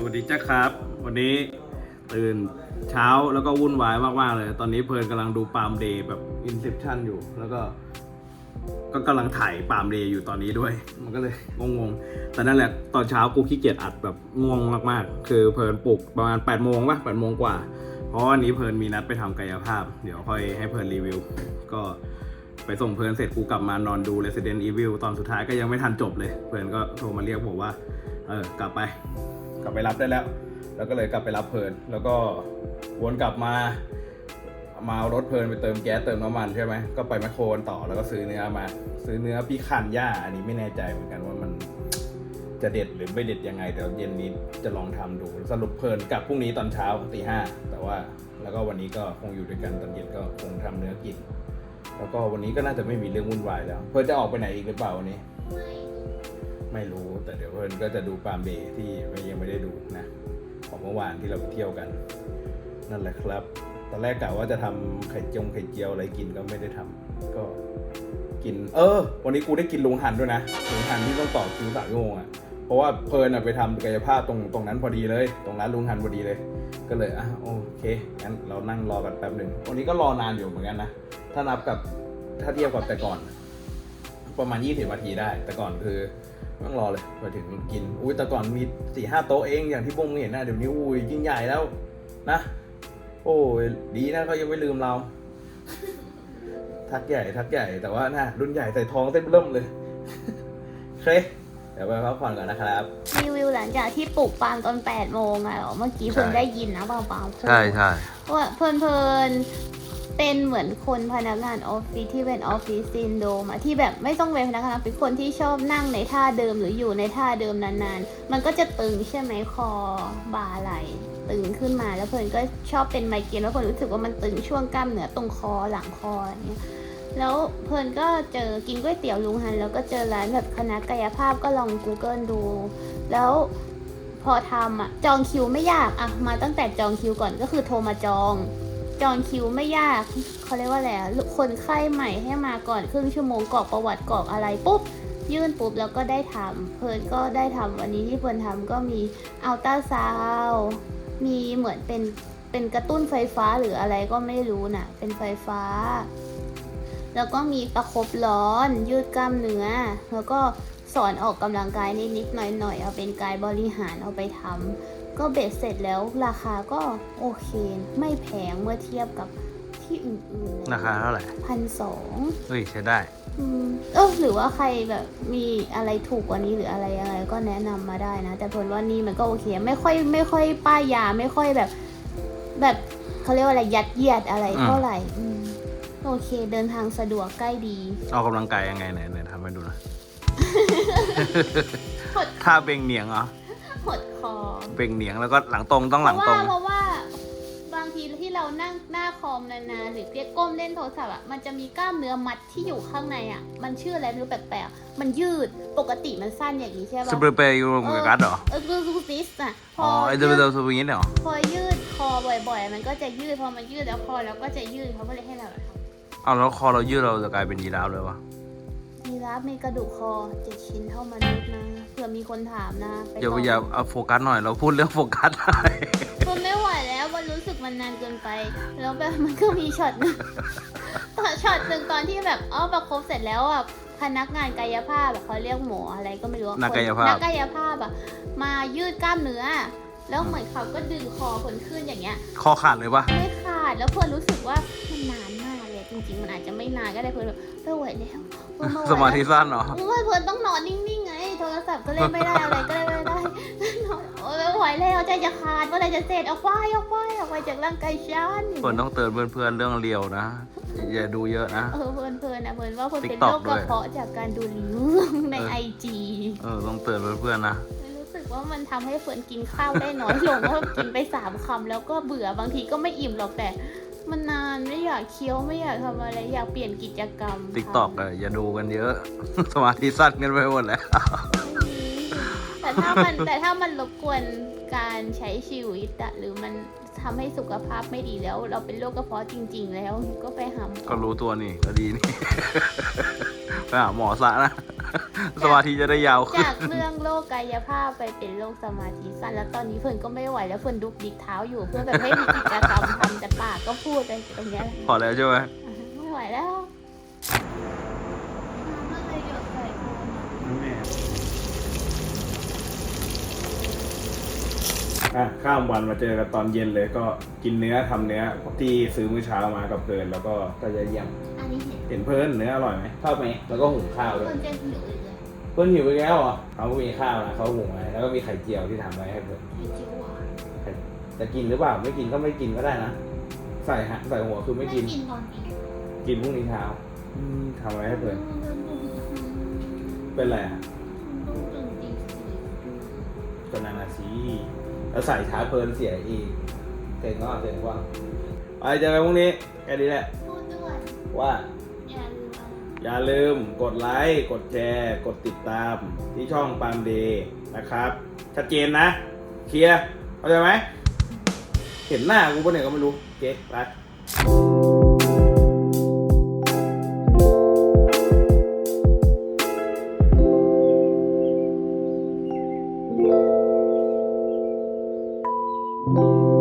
สวัสดีจ้าครับ วันนี้ตื่นเช้าแล้วก็วุ่นวายมากๆเลย ตอนนี้เพลินกำลังดูปาล์มเดย์แบบอินเซ t ชันอยู่ แล้วก็ก็กำลังถ่ายปาล์มเดย์อยู่ตอนนี้ด้วย มันก็เลยงงๆ แต่นั่นแหละตอนเช้ากูขี้เกียจอัดแบบง่วงมากๆ คือเพลินปลุกประมาณ8ปดโมงป่ะแปดโมงกว่า เพราะวันนี้เพลินมีนัดไปทำกายภาพ เดี๋ยวค่อยให้เพลินรีวิว ก็ไปส่งเพลินเสร็จกูกลับมานอนดู Resident Evil ตอนสุดท้ายก็ยังไม่ทันจบเลย เพลินก็โทรมาเรียกบอกว่า เออกลับไป ลับไปรับได้แล้ว แล้วก็เลยกลับไปรับเพลิน แล้วก็วนกลับมา มาเอารถเพลินไปเติมแก๊สเติมน้ำมันใช่ไหมก็ไปแมคโครต่อแล้วก็ซื้อเนื้อมา ซื้อเนื้อพี่คันย่าอันนี้ไม่แน่ใจเหมือนกันว่ามันจะเด็ดหรือไม่เด็ดยังไงเดี๋ยวเย็นนี้จะลองทำดูสรุปเพลินกลับพรุ่งนี้ตอนเช้าตีห้าแต่ว่าแล้วก็วันนี้ก็คงอยู่ด้วยกันตอนเย็นก็คงทำเนื้อกิน แล้วก็วันนี้ก็น่าจะไม่มีเรื่องวุ่นวายแล้ว เพื่อนจะออกไปไหนอีกหรือเปล่าวันนี้ ไม่รู้แต่เดี๋ยวเพื่อนก็จะดูปาล์มเบย์ที่ไม่ยังไม่ได้ดูนะ ของเมื่อวานที่เราไปเที่ยวกัน นั่นแหละครับ ตอนแรกกะว่าจะทำไข่จงไข่เจียวอะไรกินก็ไม่ได้ทำก็กิน เออ วันนี้กูได้กินลุงหันด้วยนะลุงหันที่ต้องต่อคิวสามชั่วโมงอะเพราะว่าเพลินอะไปทำกายภาพตรงตรงนั้นพอดีเลย ตรงร้านลุงหันพอดีเลย ก็เลยอะโอเคงั้นเรานั่งรอกันแป๊บหนึ่งวันนี้ก็รอนานอยู่เหมือนกันนะถ้านับกับถ้าเทียบกับแต่ก่อน ประมาณ 20นาทีได้ แต่ก่อนคือต้องรอเลยไปถึงกิน อุ้ยแต่ก่อนมีสี่ห้าโต๊ะเองอย่างที่พวกมึงเห็นนะเดี๋ยวนี้อุ้ยยิ่งใหญ่แล้วนะ โอ้ยดีนะเขายังไม่ลืมเรา ทักใหญ่ทักใหญ่แต่ว่าน่ะรุ่นใหญ่ใส่ทองเต็มเริ่มเลยเคเดี๋ยวไปพักผ่อนก่อนนะครับ รีวิวหลังจากที่ปลุกปาล์มตอน8ปดโมงอะเหรอเมื่อกี้ใช่เพิ่นได้ยินนะปาล์มปาล์มพูดใช่ใช่ว่าเพิ่นเพิ่น เป็นเหมือนคนพนักงานออฟฟิศที่เป็นออฟฟิศซินโดมอะที่แบบไม่ต้องเป็นพนักงานออฟฟิศคนที่ชอบนั่งในท่าเดิมหรืออยู่ในท่าเดิมนานๆ มันก็จะตึงใช่ไหมคอบ่าไหลตึงขึ้นมาแล้วเพิ่อนก็ชอบเป็นไมเกรนแล้วเพิ่อนรู้สึกว่ามันตึงช่วงกล้ามเนื้อตรงคอหลังคออย่างเงี้ยแล้วเพลินก็เจอกินก๋วยเตี๋ยวลุงฮัน แล้วก็เจอร้านแบบคณะกายภาพก็ลอง Google ดู แล้วพอทำอะจองคิวไม่ยากอะมาตั้งแต่จองคิวก่อนก็คือโทรมาจอง จองคิวไม่ยากเขาเรียกว่าอะไรคนไข้ใหม่ให้มาก่อนครึ่งชั่วโมงกรอกประวัติกรอกอะไรปุ๊บ ยื่นปุ๊บแล้วก็ได้ทำเพลินก็ได้ทำวันนี้ที่เพลินทำก็มีอัลตราซาวมีเหมือนเป็นเป็นกระตุ้นไฟฟ้าหรืออะไรก็ไม่รู้น่ะ เป็นไฟฟ้า แล้วก็มีประคบร้อน ยืดกล้ามเนื้อ แล้วก็สอนออกกำลังกายนิดๆหน่อยๆ เอาเป็นกายบริหารเอาไปทำ ก็เบ็ดเสร็จแล้วราคาก็โอเคไม่แพงเมื่อเทียบกับที่อื่นๆราคาเท่าไหร่พันสองเฮ้ยใช้ได้อืมเออหรือว่าใครแบบมีอะไรถูกกว่านี้หรืออะไรยังไงก็แนะนำมาได้นะ แต่ผลว่านี่มันก็โอเค ไม่ค่อยไม่ค่อยป้ายยาไม่ค่อยแบบ แบบเขาเรียกว่าอะไรยัดเยียดอะไรอืมเท่าไหร่อืมโอเค เดินทางสะดวกใกล้ดีออกกำลังกายยังไงไหนไหนทำให้ดูหนะหดท่าเบ่งเหนียงเหรอ หดคอเบ่งเหนียงแล้วก็หลังตรงต้องเพหลังราะตรว่างเพราะว่าบางทีที่เรานั่งหน้าคอมนานๆหรือเรียกก้มเล่นโทรศัพท์อะมันจะมีกล้ามเนื้อมัดที่อยู่ข้างในอะ มันชื่ออะไรไม่รู้แปลกๆ มันยืดปกติมันสั้นอย่างนี้ใช่สปะเปรย์เปย์ยูโรมกัสเหรอเออคือซูซิสอะพอ๋ออไอเดยือดร์เดอร์สวิงนี่เหรอพอยืดคอบ่อยๆ มันก็จะยืดพอมันยืดแล้วคอเราก็จะยืดเขาก็เลยให้เราทเอาแล้วคอเรายืดเราจะกลายเป็นยีราฟเลยวะำมีรับมีกระดูกคอเจ็ดชิ้นเท่ามนุษย์นะเผื่อมีคนถามนะไปอย่าก่อนอย่าเอาโฟกัสหน่อยเราพูดเรื่องโฟกัสได้มันไม่ไหวแล้วมันรู้สึกมันนานเกินไป แล้วแบบมันก็มีช็อตหนึงตอนช็อตหนึ่งตอนที่แบบอ้อประคบเสร็จแล้วอะพนักงานกายภาพอะเขาเรียกหมออะไรก็ไม่รู้อะนักกายภาพ นักกายภาพอะมายืดกล้ามเนื้อ แล้วเหมือนเขาก็ดึงคอคนขึ้นอย่างเงี้ย คอขาดเลยปะ ไม่ขาดแล้วเพื่อนรู้สึกว่ามันนานมากเลย จริงๆ มันอาจจะไม่นานก็ได้เพื่อนแบบไม่ไหวแล้วเพื่อนไไหวแล้วสมาธิสั้นเหรอ โอ้ยเพื่อนต้องนอนนิ่งๆไงโทรศัพท์ก็เล่นไม่ได้อะไรก็เล่นไม่ได้นอนโอ้ยไม่ไหวแล้วใจจะขาดเมื่อไหรจะเสร็จออกไปออกไปออกไปจากร่างกายฉันเพื่อนต้องเตือนเพื่อนๆเรื่องเรียวนะ อย่าดูเยอะนะ เออเพื่อนเพื่อนนะเพื่อนว่าเพื่อนเป็น TikTok โรคกระเพาะจากการดูรีวิวในเออไอจีเออต้องเตือนเพื่อนๆนะ รู้สึกว่ามันทำให้เฟิร์นกินข้าวได้น้อยลงเพราะกินไปสามคำแล้วก็เบื่อบางทีก็ไม่อิ่มหรอกแต่ มันนานไม่อยากเคี้ยวไม่อยากทำอะไรอยากเปลี่ยนกิจกรรมติ๊กตอกอะอย่าดูกันเยอะ สมาธิสั้นกันไปหมดแล้ว แต่ถ้ามันแต่ถ้ามันรบกวนการใช้ชีวิตอะหรือมันทำให้สุขภาพไม่ดีแล้ว เราเป็นโรคกระเพาะจริง ๆ แล้วก็ไปหาหมอก็รู้ตัวนี่ก็ดีนี่ ไปหาหมอซะนะ สมาธิจะได้ยาวขึ้น จากเรื่องโรคกายภาพไปเป็นโรคสมาธิสั้นแล้วตอนนี้เฟิร์นก็ไม่ไหวแล้วเฟิร์นดุกดิกเท้าอยู่เพื่อแบบไม่มีกิจกรรมทำแต่ปากก็พูดไปตรงเนี้ยพอแล้วใช่ไหมอะไม่ไหวแล้วน้ำอะไรหยดใส่โคนอะ แม่ อะข้ามวันมาเจอกันตอนเย็นเลยก็กินเนื้อทำเนื้อที่ซื้อมื้อเช้ามากับเพลินแล้วก็ก็จะเยี่ยมอันนี้เห็นเห็นเพลินเนื้ออร่อยไหมชอบไหมแล้วก็หุงข้าวด้วยเฟิร์นจะหิวอีกเลยเพิ่นหิวไปแล้วเหรอเขาก็มีข้าวนะเขาหุงไว้แล้วก็มีไข่เจียวที่ทำไว้ให้เพิ่นไข่เจียวหวานไข่จะกินหรือเปล่าไม่กินก็ไม่กินก็ได้นะใส่ฮะใส่หัวคือไม่กินกินตอนกินกินพรุ่งนี้เช้าอืมทำไว้ให้เพิ่นเป็นไรฮะเป็นนานาซี แล้วใส่ช้าเพลินเสียอีกเก่งก็เก่งกว่าไปเจอกันพรุ่งนี้แค่นี้แหละ พูดด้วยว่า อย่าลืมเอาอย่าลืมกดไลค์ กดแชร์ กดติดตามที่ช่องปามเดย์นะครับ ชัดเจนนะ เคลียร์เข้าใจไหม เห็นหน้ากูปะเนี่ยก็ไม่รู้ เก๊ไป เ